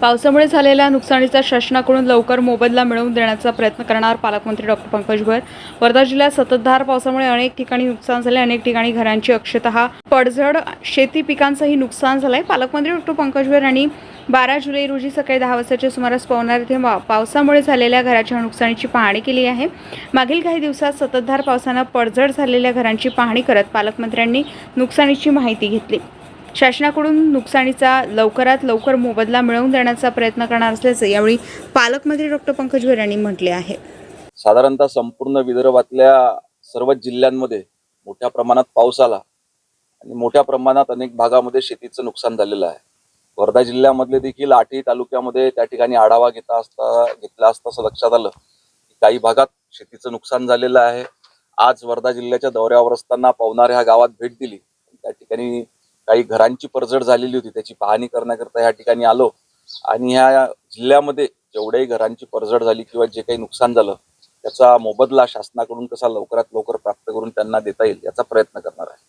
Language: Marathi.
पावसामुळे झालेल्या नुकसानीचा शासनाकडून लवकर मोबदला मिळवून देण्याचा प्रयत्न करणार पालकमंत्री डॉक्टर पंकज भर वर्धा जिल्ह्यात सततधार पावसामुळे अनेक ठिकाणी नुकसान झाले अनेक ठिकाणी घरांची अक्षतः पडझड. शेती पिकांचंही नुकसान झालंय. पालकमंत्री डॉक्टर पंकज भर यांनी बारा जुलै रोजी सकाळी दहा वाजताच्या सुमारास पवनार येथे पावसामुळे झालेल्या घराच्या नुकसानीची पाहणी केली आहे. मागील काही दिवसात सततधार पावसानं पडझड झालेल्या घरांची पाहणी करत पालकमंत्र्यांनी नुकसानीची माहिती घेतली. शासनाकडून नुकसानीचा लवकरात लवकर मोबदला मिळवून देण्याचा प्रयत्न करणार असल्याचं यावेळी पालकमंत्री डॉक्टर पंकज भर यांनी म्हटले आहे. साधारणतः संपूर्ण विदर्भातल्या सर्वच जिल्ह्यांमध्ये मोठ्या प्रमाणात पाऊस आला आणि मोठ्या प्रमाणात अनेक भागामध्ये शेतीचं नुकसान झालेलं आहे. वर्धा जिल्ह्यामधले देखील आठही तालुक्यामध्ये त्या ठिकाणी आढावा घेता असता घेतला असता असं लक्षात आलं की काही भागात शेतीचं नुकसान झालेलं आहे. आज वर्धा जिल्ह्याच्या दौऱ्यावर असताना पवनार ह्या गावात भेट दिली. त्या ठिकाणी काही घरांची पडझड झालेली होती त्याची पाहणी करण्याकरता ह्या ठिकाणी आलो. आणि ह्या जिल्ह्यामध्ये जेवढ्याही घरांची पडझड झाली किंवा जे काही नुकसान झालं त्याचा मोबदला शासनाकडून कसा लवकरात लवकर प्राप्त करून त्यांना देता येईल याचा प्रयत्न करणार आहे.